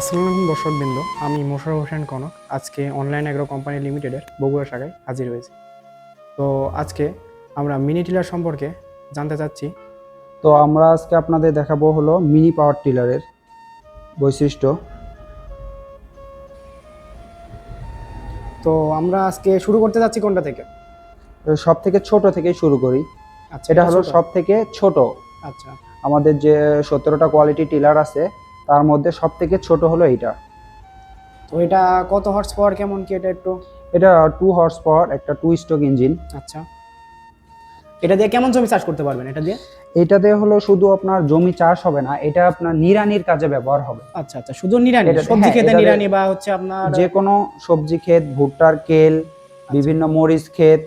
আসসালামু আলাইকুম দর্শকবৃন্দ আমি মোশারফ হোসেন কনক আজকে অনলাইন অ্যাগ্রো কোম্পানি লিমিটেডের বগুড়া শাখায় হাজির হয়েছি। তো আজকে আমরা মিনি টিলার সম্পর্কে জানতে চাচ্ছি। তো আমরা আজকে আপনাদের দেখাবো হলো মিনি পাওয়ার টিলারের বৈশিষ্ট্য। তো আমরা আজকে শুরু করতে যাচ্ছি কোনটা থেকে? সব থেকে ছোট থেকে শুরু করি। আচ্ছা এটা হলো সব থেকে ছোট। আচ্ছা। আমাদের যে সতেরোটা কোয়ালিটি টিলার আছে তার মধ্যে সব থেকে ছোট হলো এইটা। তো এটা কত হর্স পাওয়ার কেমন কি এটা একটু? এটা টু হর্স পাওয়ার একটা টু স্ট্রোক ইঞ্জিন আচ্ছা। এটা দিয়ে কেমন জমি চাষ করতে পারবেন এটা দিয়ে? এটাতে হলো শুধু আপনার জমি চাষ হবে না এটা আপনার নিরানির কাজে ব্যবহার হবে। আচ্ছা আচ্ছা শুধু নিরানি সবজি হ্যাঁ, খেতে নিরানি বা হচ্ছে আপনার যে কোনো সবজি ক্ষেত ভুট্টার কেল বিভিন্ন মরিচ ক্ষেত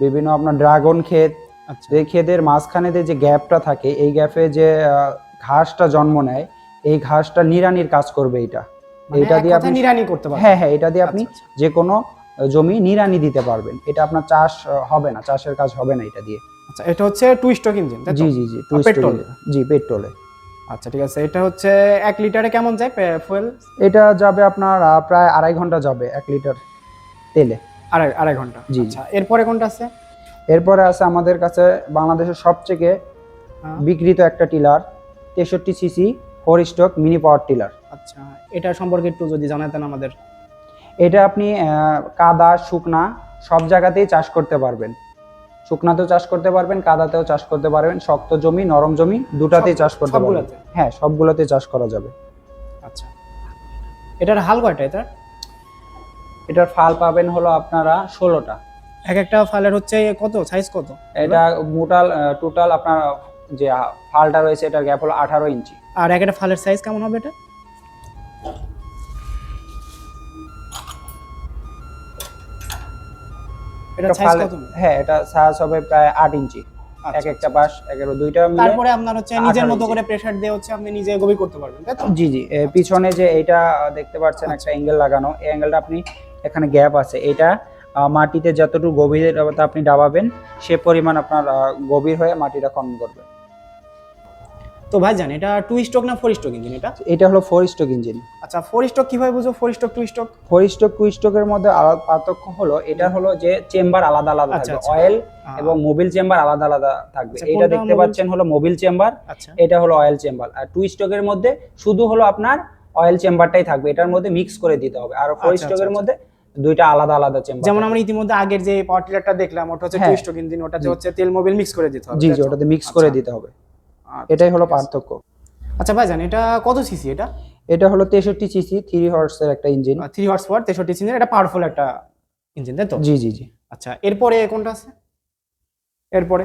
বিভিন্ন আপনার ড্রাগন ক্ষেত। আচ্ছা। এই ক্ষেতের মাঝখানে যে গ্যাপটা থাকে এই গ্যাপে যে ঘাসটা জন্ম নেয় এই ঘাসটা নিড়ানির কাজ করবে এটা। মানে এটা দিয়ে আপনি নিরানি করতে পারবেন। হ্যাঁ হ্যাঁ এটা দিয়ে আপনি আচ্ছা, যে কোনো জমি নিড়ানি দিতে পারবেন। এটা আপনার চাষ হবে না চাষের কাজ হবে না এটা দিয়ে। আচ্ছা এটা হচ্ছে টু স্টক ইঞ্জিন জি জি জি আর পেট্রোল? জি পেট্রোলে আচ্ছা ঠিক আছে এটা হচ্ছে এক লিটারে কেমন যায় ফুয়েল এটা যাবে আপনার প্রায় আড়াই ঘণ্টা যাবে এক লিটার তেলে। আড়াই আড়াই ঘণ্টা? জি। আচ্ছা এরপরে কোনটা আছে? এরপরে আছে আমাদের কাছে বাংলাদেশের সবথেকে হ্যাঁ। বিক্রিত একটা টিলার তেষট্টি CC four stroke mini power tiller আচ্ছা এটা সম্পর্কে একটু যদি জানাতেন আমাদের। এটা আপনি কাদা শুকনা সব জায়গাতেই চাষ করতে পারবেন। শুকনাতেও চাষ করতে পারবেন কাদাতেও চাষ করতে পারবেন শক্ত জমি নরম জমি দুটাতেই চাষ করতে পারবেন। হ্যাঁ সবগুলোতে চাষ করা যাবে। আচ্ছা। এটার হাল কয়টা এটা এটার ফাল পাবেন হলো আপনারা ষোলোটা। এক একটা ফালের হচ্ছে কত? সাইজ কত? এটা মোটাল টোটাল আপনার যে ফালটা রয়েছে এটার গ্যাপ হলো আঠারো ইঞ্চি। আর এক একটা ফালের সাইজ কেমন হবে এটা? এটা এটা সাইজ কত? হ্যাঁ এটা সাইজ হবে প্রায় আট ইঞ্চি। আচ্ছা, এক একটা পাশ এগারো দুইটা মিলে তারপরে আপনার হচ্ছে নিজের মতো করে প্রেসার দিয়ে হচ্ছে আপনি নিজে গভীর করতে পারবেন তাই তো? জি জি। পিছনে যে এইটা দেখতে পাচ্ছেন একটা অ্যাঙ্গেল লাগানো এই অ্যাঙ্গেলটা আপনি এখানে গ্যাপ আছে। এটা মাটিতে যতটুকু গভীরতা আপনি ডাবাবেন সে পরিমাণ আপনার গভীর হয়ে মাটিটা খনন করবে। তো ভাই জান এটা টু স্টক না ফোর স্টক ইঞ্জিন এটা? এটা হলো ফোর স্ট্রোক ইঞ্জিন আচ্ছা ফোর স্টক কীভাবে বুঝো four stroke two stroke four stroke two স্ট্রোকের মধ্যে আলাদা পার্থক্য হলো এটা হলো যে চেম্বার আলাদা আলাদা আচ্ছা, থাকবে। আচ্ছা। অয়েল এবং মোবিল চেম্বার আলাদা আলাদা থাকবে। আচ্ছা, এটা দেখতে পাচ্ছেন হলো মোবিল চেম্বার আচ্ছা। এটা হলো অয়েল চেম্বার আর টু স্ট্রোকের মধ্যে শুধু হলো আপনার অয়েল চেম্বারটাই থাকবে। এটার মধ্যে মিক্স করে দিতে হবে। আর ফোর আচ্ছা, স্ট্রোকের আচ্ছা, মধ্যে দুইটা আলাদা আলাদা চেম্বার যেমন আমরা ইতিমধ্যে আগের যে পাওয়ার টিলারটা দেখলাম ওটা হচ্ছে টু। স্টক ইঞ্জিন ওটাতে। হচ্ছে তেল মোবিল মিক্স করে দিতে হবে জি জি? ওটাতে মিক্স করে আচ্ছা। দিতে হবে। আচ্ছা, এটাই হলো পার্থক্য। আচ্ছা ভাই জান এটা কত সিসি এটা? এটা হলো তেষট্টি সিসি থ্রি হর্সের একটা ইঞ্জিন থ্রি হর্স পাওয়ার তেষট্টি সিসির এটা পাওয়ারফুল একটা ইঞ্জিন তাই তো? জি জি জি। আচ্ছা এরপরে কোনটা আছে? এরপরে?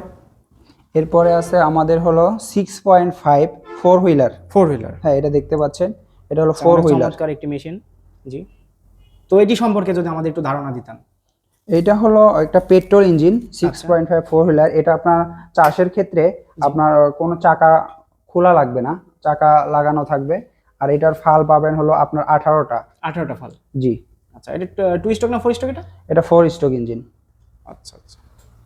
এরপরে আছে আমাদের হলো six point five four wheeler four wheeler হ্যাঁ এটা দেখতে পাচ্ছেন? এটা হলো ফোর হুইলার চমৎকার একটি মেশিন জি। তো এটি সম্পর্কে যদি আমাদের একটু ধারণা দিতেন। এটা হলো একটা petrol engine six. Point five four wheeler এটা আপনার চাষের ক্ষেত্রে আপনার কোনো চাকা খোলা লাগবে না চাকা লাগানো থাকবে। আর এটার ফাল পাবেন হলো আপনার আঠারোটা। আঠারোটা ফাল। জি। আচ্ছা এটা টু স্টক না ফোর স্টক এটা? এটা ফোর স্ট্রোক ইঞ্জিন। আচ্ছা আচ্ছা।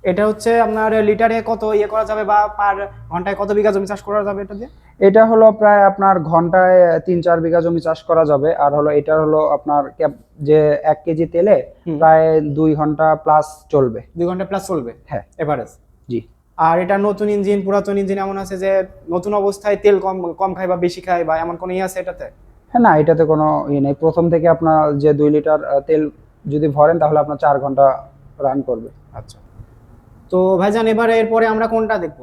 এটা হচ্ছে আপনার লিটারে কত ইয়ে করা যাবে বা পার ঘন্টায় কত বিঘা জমি চাষ করা যাবে এটা দিয়ে? এটা হলো প্রায় আপনার ঘন্টায় তিন চার বিঘা জমি চাষ করা যাবে। আর হলো এটা হলো আপনার যে এক কেজি তেলে প্রায় দুই ঘণ্টা প্লাস চলবে। দুই ঘণ্টা প্লাস চলবে? হ্যাঁ। এভারেজ? জি। আর এটা নতুন ইঞ্জিন পুরাতন ইঞ্জিন এমন আছে যে নতুন অবস্থায় তেল কম কম খায় বা বেশি খায় বা এমন কোনো ইয়ে আছে এটাতে? হ্যাঁ না এটাতে কোনো ইয়ে নেই। প্রথম থেকে আপনার যে দুই লিটার তেল যদি ভরেন তাহলে আপনার চার ঘণ্টা রান করবে। আচ্ছা। তো ভাইজান এবারে এরপরে আমরা কোনটা দেখব?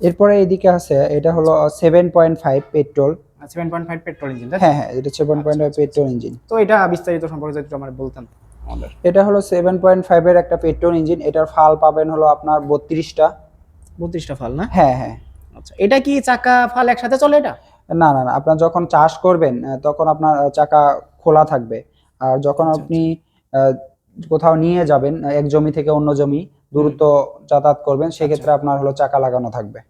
এরপরে এদিকে আছে এটা হলো seven point five petrol seven point five petrol engine হ্যাঁ হ্যাঁ এটা seven point five petrol engine তো এটা বিস্তারিত সম্পর্কে যদি আমার বলতেন এটা হলো সেভেন পয়েন্ট ফাইভের একটা পেট্রোল ইঞ্জিন এটার ফাল পাবেন হলো আপনার বত্রিশটা। বত্রিশটা ফাল না? হ্যাঁ হ্যাঁ। আচ্ছা এটা কি চাকা ফাল একসাথে চলে এটা? না না না আপনার যখন চাষ করবেন তখন আপনার চাকা খোলা থাকবে। আর যখন আচ্ছা, আপনি কোথাও নিয়ে যাবেন এক জমি থেকে অন্য জমি দূরত্ব যাতায়াত করবেন সেক্ষেত্রে আচ্ছা। আপনার হলো চাকা লাগানো থাকবে